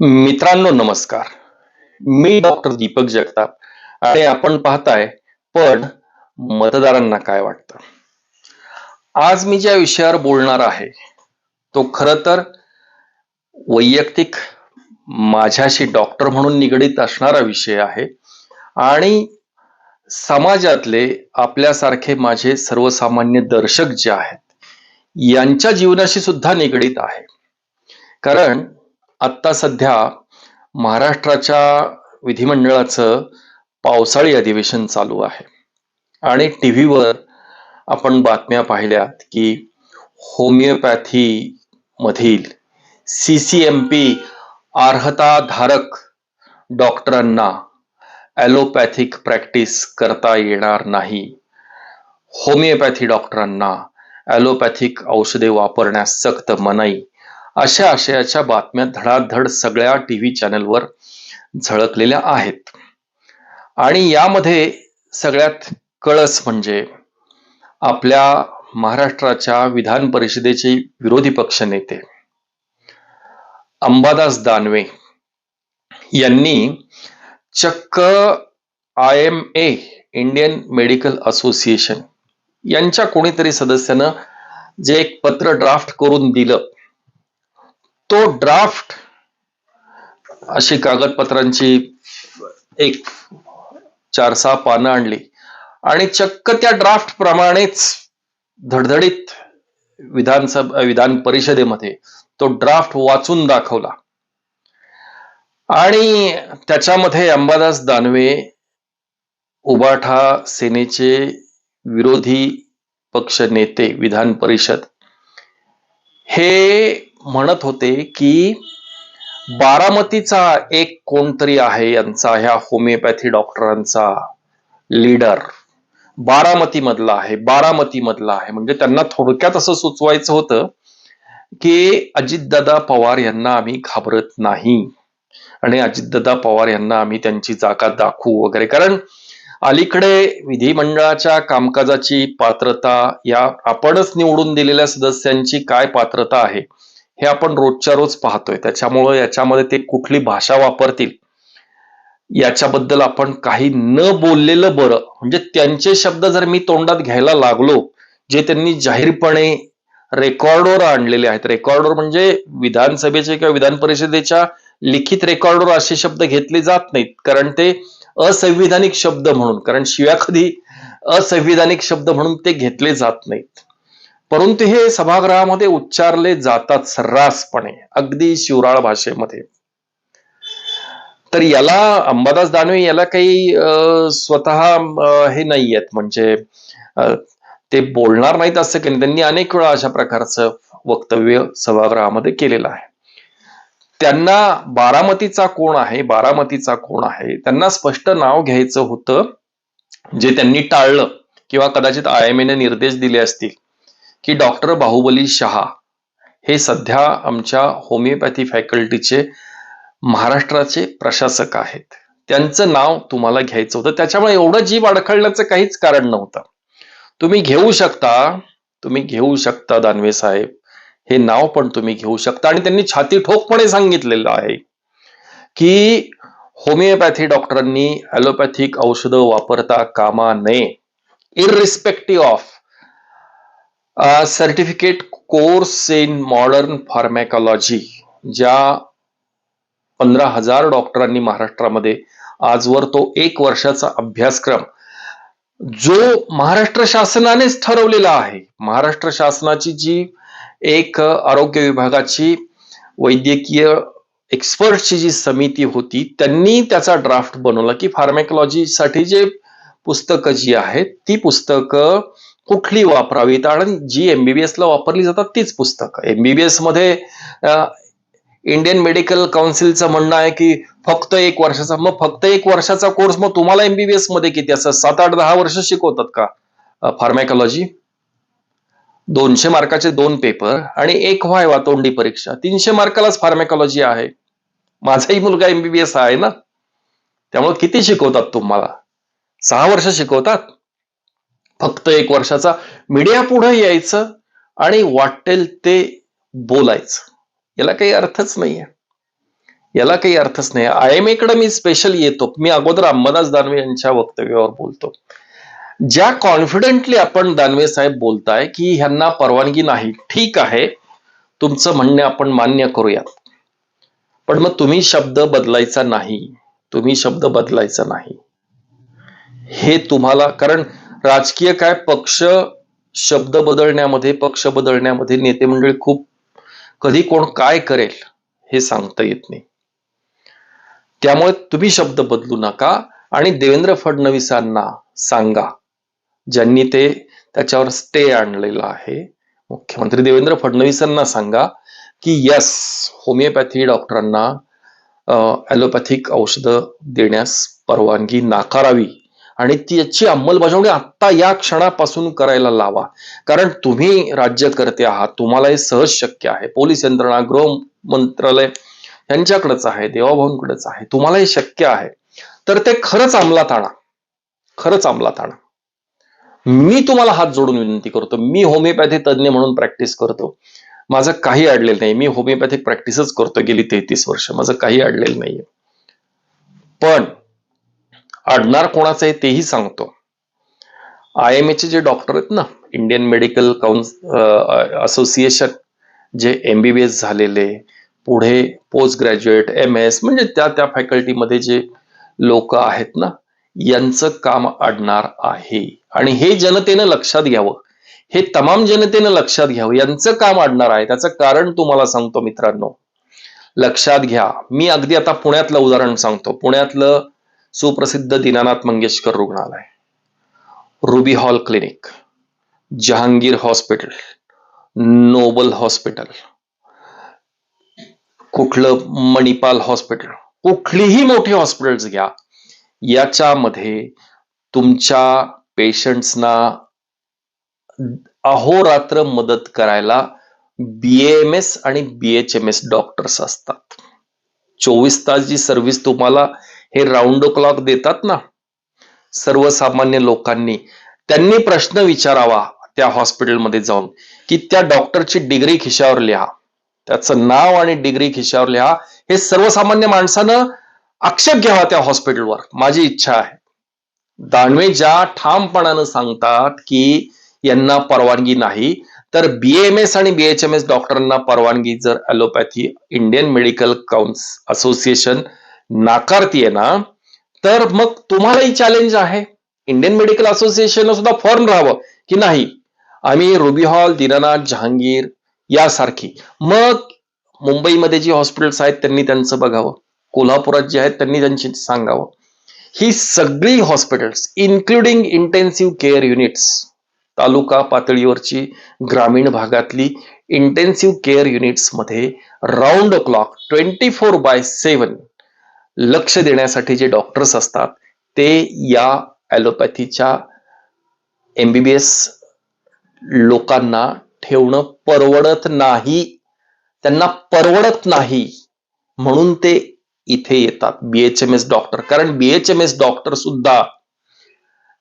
मित्रांनो नमस्कार. मी डॉक्टर दीपक जगताप आणि आपण पाहताय पण मतदारांना काय वाटतं? आज मी ज्या विषयावर बोलणार आहे तो खर तर वैयक्तिक माझ्याशी डॉक्टर म्हणून निगडीत असणारा विषय आहे आणि समाजातले आपल्यासारखे माझे सर्वसामान्य दर्शक जे आहेत यांच्या जीवनाशी सुद्धा निगडीत आहे. कारण आत्ता सध्या महाराष्ट्राच्या विधिमंडळाचं पावसाळी अधिवेशन चालू आहे. आणि टी व्हीवर आपण बातम्या पाहिल्यात की होमिओपॅथी मधील सी सी एम पी अर्हताधारक डॉक्टरांना ॲलोपॅथिक प्रॅक्टिस करता येणार नाही. होमिओपॅथी डॉक्टरांना ॲलोपॅथिक औषधे वापरण्यास सक्त मनाई अशा आशयाच्या बातम्या धडाधड सगळ्या टी व्ही चॅनलवर झळकलेल्या आहेत. आणि यामध्ये सगळ्यात कळस म्हणजे आपल्या महाराष्ट्राच्या विधान परिषदेचे विरोधी पक्ष नेते अंबादास दानवे यांनी चक्क I M A Indian Medical Association यांच्या कोणीतरी सदस्यानं जे एक पत्र ड्राफ्ट करून दिलं तो ड्राफ्ट अशी कागदपत्रांची एक चार सहा पानं आणली. आणि चक्क त्या ड्राफ्ट प्रमाणेच धडधडीत विधानसभा विधान परिषदेमध्ये तो ड्राफ्ट वाचून दाखवला. आणि त्याच्यामध्ये अंबादास दानवे उबाठा सेनेचे विरोधी पक्ष नेते विधान परिषद हे म्हणत होते की बारामतीचा एक कोणतरी आहे यांचा ह्या होमिओपॅथी डॉक्टरांचा लीडर बारामती मधला आहे बारामती मधला आहे. म्हणजे त्यांना थोडक्यात असं सुचवायचं होतं की अजितदादा पवार यांना आम्ही घाबरत नाही. आणि अजितदादा पवार यांना आम्ही त्यांची जागा दाखवू वगैरे. कारण अलीकडे विधिमंडळाच्या कामकाजाची पात्रता या आपणच निवडून दिलेल्या सदस्यांची काय पात्रता आहे? हे आपण रोजच्या रोज पाहतोय. त्याच्यामुळं याच्यामध्ये ते कुठली भाषा वापरतील याच्याबद्दल आपण काही न बोललेलं बरं. म्हणजे त्यांचे शब्द जर मी तोंडात घ्यायला लागलो जे त्यांनी जाहीरपणे रेकॉर्डवर आणलेले आहेत. रेकॉर्डवर म्हणजे विधानसभेचे किंवा विधान परिषदेच्या लिखित रेकॉर्डवर असे शब्द घेतले जात नाहीत. कारण ते असंविधानिक शब्द म्हणून कारण शिव्या कधी असंविधानिक शब्द म्हणून ते घेतले जात नाहीत. परंतु हे सभागृहामध्ये उच्चारले जातात सर्रासपणे अगदी शिवराळ भाषेमध्ये. तर याला अंबादास दानवे याला काही स्वतः हे नाही आहेत म्हणजे ते बोलणार नाहीत असं की त्यांनी अनेक वेळा अशा प्रकारचं वक्तव्य सभागृहामध्ये केलेलं आहे. त्यांना बारामतीचा कोण आहे बारामतीचा कोण आहे त्यांना स्पष्ट नाव घ्यायचं होतं जे त्यांनी टाळलं किंवा कदाचित आय एम एने निर्देश दिले असतील. की डॉक्टर बाहुबली शहा हे सध्या आमच्या होमिओपॅथी फॅकल्टीचे महाराष्ट्राचे प्रशासक आहेत. त्यांचं नाव तुम्हाला घ्यायचं होतं. त्याच्यामुळे एवढं जीव अडखळण्याचं काहीच कारण नव्हतं. तुम्ही घेऊ शकता तुम्ही घेऊ शकता दानवे साहेब. हे नाव पण तुम्ही घेऊ शकता. आणि त्यांनी छाती ठोकपणे सांगितलेलं आहे की होमिओपॅथी डॉक्टरांनी ॲलोपॅथिक औषधं वापरता कामा नये. Irrespective of certificate course in modern pharmacology ज्या पंधरा हजार डॉक्टरांनी महाराष्ट्रामध्ये आजवर तो एक वर्षाचा अभ्यासक्रम जो महाराष्ट्र शासनानेच ठरवलेला आहे. महाराष्ट्र शासनाची जी एक आरोग्य विभागाची वैद्यकीय एक्सपर्टची जी समिती होती त्यांनी त्याचा ड्राफ्ट बनवला की फार्मॅकॉलॉजीसाठी जे पुस्तकं जी आहेत ती पुस्तकं कुठली वापरावीत? आणि जी एमबीबीएस ला वापरली जातात तीच पुस्तकं. एमबीबीएसमध्ये इंडियन मेडिकल काउन्सिलचं म्हणणं आहे की फक्त एक वर्षाचा मग फक्त एक वर्षाचा कोर्स मग तुम्हाला एमबीबीएसमध्ये किती असं सात आठ दहा वर्ष शिकवतात का? फार्मॅकॉलॉजी दोनशे मार्काचे दोन पेपर आणि एक व्हायवा तोंडी परीक्षा. तीनशे मार्कालाच फार्मॅकॉलॉजी आहे. माझाही मुलगा एमबीबीएस आहे ना? त्यामुळे किती शिकवतात तुम्हाला? सहा वर्ष शिकवतात? फक्त एक वर्षाचा. मीडिया पुढे यायचं आणि वाटेल ते बोलायचं. याला काही अर्थच नाहीये. याला काही अर्थच नाही आय एमकडे मी स्पेशल येतो. मी अगोदर अंबादास दानवे यांच्या वक्तव्यावर बोलतो. ज्या कॉन्फिडेंटली आपण दानवे साहेब बोलताय की ह्यांना परवानगी नाही ठीक आहे. तुमचं म्हणणे आपण मान्य करूयात. पण मग तुम्ही शब्द बदलायचा नाही. तुम्ही शब्द बदलायचा नाही. हे तुम्हाला कारण राजकीय काय पक्ष शब्द बदलण्यामध्ये पक्ष बदलण्यामध्ये नेते मंडळी खूप कधी कोण काय करेल हे सांगता येत नाही. त्यामुळे तुम्ही शब्द बदलू नका आणि देवेंद्र फडणवीसांना सांगा ज्यांनी ते त्याच्यावर स्टे आणलेला आहे. मुख्यमंत्री देवेंद्र फडणवीसांना सांगा की यस होमिओपॅथी डॉक्टरांना ॲलोपॅथिक औषधं देण्यास परवानगी नाकारावी. आणि ती याची अंमलबजावणी आत्ता या क्षणापासून करायला लावा. कारण तुम्ही राज्यकर्ते आहात तुम्हाला हे सहज शक्य आहे. पोलीस यंत्रणा गृह मंत्रालय यांच्याकडेच आहे देवाभाऊंकडेच आहे तुम्हाला हे शक्य आहे. तर ते खरंच अंमलात आणा. खरंच अंमलात आणा. मी तुम्हाला हात जोडून विनंती करतो मी होमिओपॅथी तज्ज्ञ म्हणून प्रॅक्टिस करतो. माझं काही अडलेलं नाही मी होमिओपॅथिक प्रॅक्टिसच करतो गेली तेहतीस वर्ष माझं काही अडलेलं नाहीये. पण अडणार कोणाचं आहे तेही सांगतो. आय एम चे जे डॉक्टर आहेत ना इंडियन मेडिकल काउन्स असोसिएशन जे एमबीबीएस झालेले पुढे पोस्ट ग्रॅज्युएट एम एस म्हणजे त्या त्या फॅकल्टीमध्ये जे लोक आहेत ना यांचं काम अडणार आहे. आणि हे जनतेनं लक्षात घ्यावं. हे तमाम जनतेनं लक्षात घ्यावं. यांचं काम अडणार आहे. त्याचं कारण तुम्हाला सांगतो मित्रांनो. लक्षात घ्या. मी अगदी आता पुण्यातलं उदाहरण सांगतो. पुण्यातलं सुप्रसिद्ध दीनानाथ मंगेशकर रुग्णालय Ruby Hall Clinic Jehangir Hospital Noble Hospital कुठलं मणिपाल हॉस्पिटल कुठलीही मोठी हॉस्पिटल्स घ्या. याच्यामध्ये तुमच्या पेशंट्सना अहोरात्र मदत करायला बीएमएस आणि बीएचएमएस डॉक्टर्स असतात. चोवीस तास जी सर्व्हिस तुम्हाला हे राऊंड क्लॉक देतात ना? सर्वसामान्य लोकांनी. त्यांनी प्रश्न विचारावा त्या हॉस्पिटलमध्ये जाऊन. की त्या डॉक्टरची डिग्री खिशावर लिहा. त्याचं नाव आणि डिग्री खिशावर लिहा. हे सर्वसामान्य माणसानं आक्षेप घ्यावा त्या हॉस्पिटलवर माझी इच्छा आहे. दानवे ज्या ठामपणानं सांगतात की यांना परवानगी नाही तर बीएमएस आणि बीएचएमएस डॉक्टरांना परवानगी जर allopathy Indian Medical Council Association नाकारतीये ना तर मग तुम्हालाही चॅलेंज आहे. इंडियन मेडिकल असोसिएशन सुद्धा फॉर्म राहावं की नाही? आम्ही रुबी हॉल दीनानाथ जहांगीर यासारखी. मग मुंबईमध्ये जी हॉस्पिटल्स आहेत त्यांनी त्यांचं बघावं. कोल्हापुरात जे आहेत त्यांनी त्यांची सांगावं. ही सगळी hospitals including intensive care units taluka पातळीवरची ग्रामीण भागातली इंटेन्सिव्ह केअर युनिट्समध्ये round clock twenty four by seven लक्ष देण्यासाठी जे डॉक्टर्स असतात ते या ॲलोपॅथीच्या एमबीबीएस लोकांना ठेवणं परवडत नाही. त्यांना परवडत नाही म्हणून ते इथे येतात बीएचएमएस डॉक्टर कारण बीएचएमएस डॉक्टर सुद्धा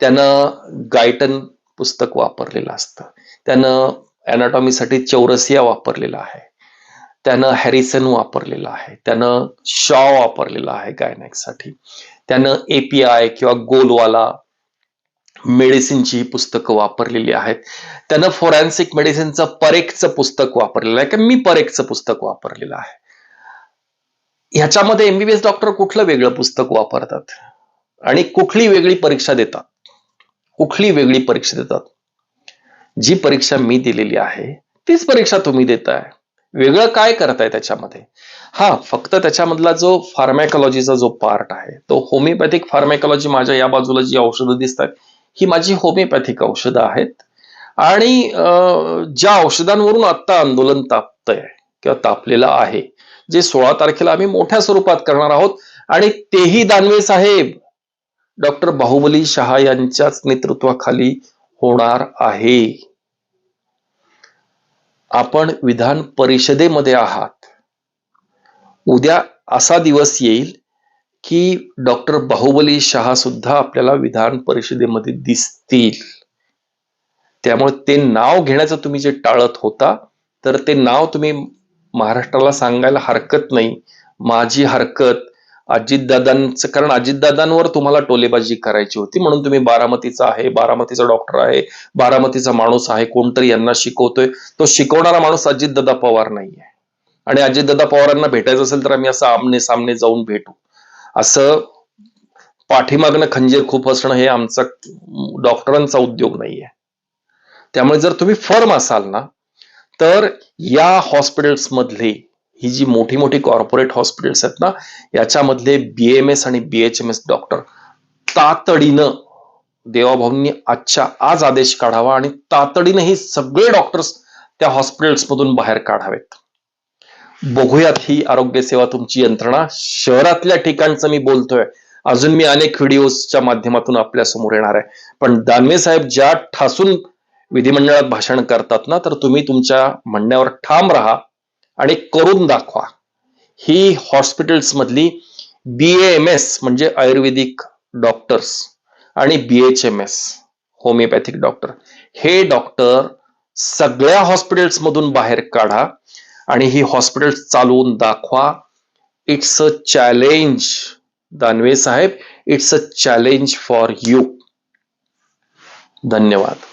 त्यानं गायटन पुस्तक वापरलेलं असतं. त्यानं अनाटॉमीसाठी चौरसिया वापरलेला आहे. त्यानं हॅरिसन वापरलेलं आहे. त्यानं शॉ वापरलेला आहे गायनॅकसाठी त्यानं एपीआय किंवा गोलवाला मेडिसिनची पुस्तकं वापरलेली आहेत. त्यानं फोरेन्सिक मेडिसिनचं परेकचं पुस्तक वापरलेलं आहे. का मी परेकचं पुस्तक वापरलेलं आहे. ह्याच्यामध्ये एमबीबीएस डॉक्टर कुठलं वेगळं पुस्तक वापरतात? आणि कुठली वेगळी परीक्षा देतात? कुठली वेगळी परीक्षा देतात? जी परीक्षा मी दिलेली आहे तीच परीक्षा तुम्ही देताय. वेगळं काय करताय त्याच्यामध्ये? हा फक्त त्याच्यामधला जो फार्मॅकॉलॉजीचा जो पार्ट आहे तो होमिओपॅथिक फार्मॅकॉलॉजी माझ्या या बाजूला जी औषधं दिसतात ही माझी होमिओपॅथिक औषधं आहेत. आणि ज्या औषधांवरून आत्ता आंदोलन तापतंय किंवा तापलेलं आहे जे सोळा तारखेला आम्ही मोठ्या स्वरूपात करणार आहोत आणि तेही दानवे साहेब डॉक्टर बाहुबली शहा यांच्याच नेतृत्वाखाली होणार आहे. आपण विधान परिषदेमध्ये आहात. उद्या असा दिवस येईल की डॉक्टर बाहुबली शहा सुद्धा आपल्याला विधान परिषदेमध्ये दिसतील. त्यामुळे ते नाव घेण्याचं तुम्ही जे टाळत होता तर ते नाव तुम्ही महाराष्ट्राला सांगायला हरकत नाही. माझी हरकत अजितदादांचं कारण अजितदादांवर तुम्हाला टोलेबाजी करायची होती म्हणून तुम्ही बारामतीचा आहे बारामतीचा डॉक्टर आहे बारामतीचा माणूस आहे कोणतरी यांना शिकवतोय. तो शिकवणारा माणूस अजितदादा पवार नाही आहे आणि अजितदादा पवारांना भेटायचं असेल तर आम्ही असं आमने सामने जाऊन भेटू. असं पाठीमागणं खंजीर खूप असणं हे आमचा डॉक्टरांचा उद्योग नाहीये. त्यामुळे जर तुम्ही फर्म असाल ना तर या हॉस्पिटल्स मधले ही जी मोठी मोठी कॉर्पोरेट हॉस्पिटल्स आहेत ना याच्यामधले बीएमएस आणि बी एचएमएस डॉक्टर तातडीनं देवाभाऊंनी आजच्या आज आदेश काढावा आणि तातडीनं ही सगळे डॉक्टर्स त्या हॉस्पिटल्स मधून बाहेर काढावेत. बघूयात ही आरोग्य सेवा तुमची यंत्रणा. शहरातल्या ठिकाणचं मी बोलतोय. अजून मी अनेक व्हिडिओजच्या माध्यमातून आपल्यासमोर येणार आहे. पण दानवे साहेब ज्या ठासून विधिमंडळात भाषण करतात ना तर तुम्ही तुमच्या म्हणण्यावर ठाम राहा. आणि करून दाखवा. ही हॉस्पिटल्स मधली एस म्हणजे आयुर्वेदिक डॉक्टर्स आणि B H M S homeopathic doctor. हे डॉक्टर सगळ्या हॉस्पिटल्स मधून बाहेर काढा आणि ही हॉस्पिटल्स चालवून दाखवा. It's a challenge Danve Saheb. It's a challenge for you धन्यवाद.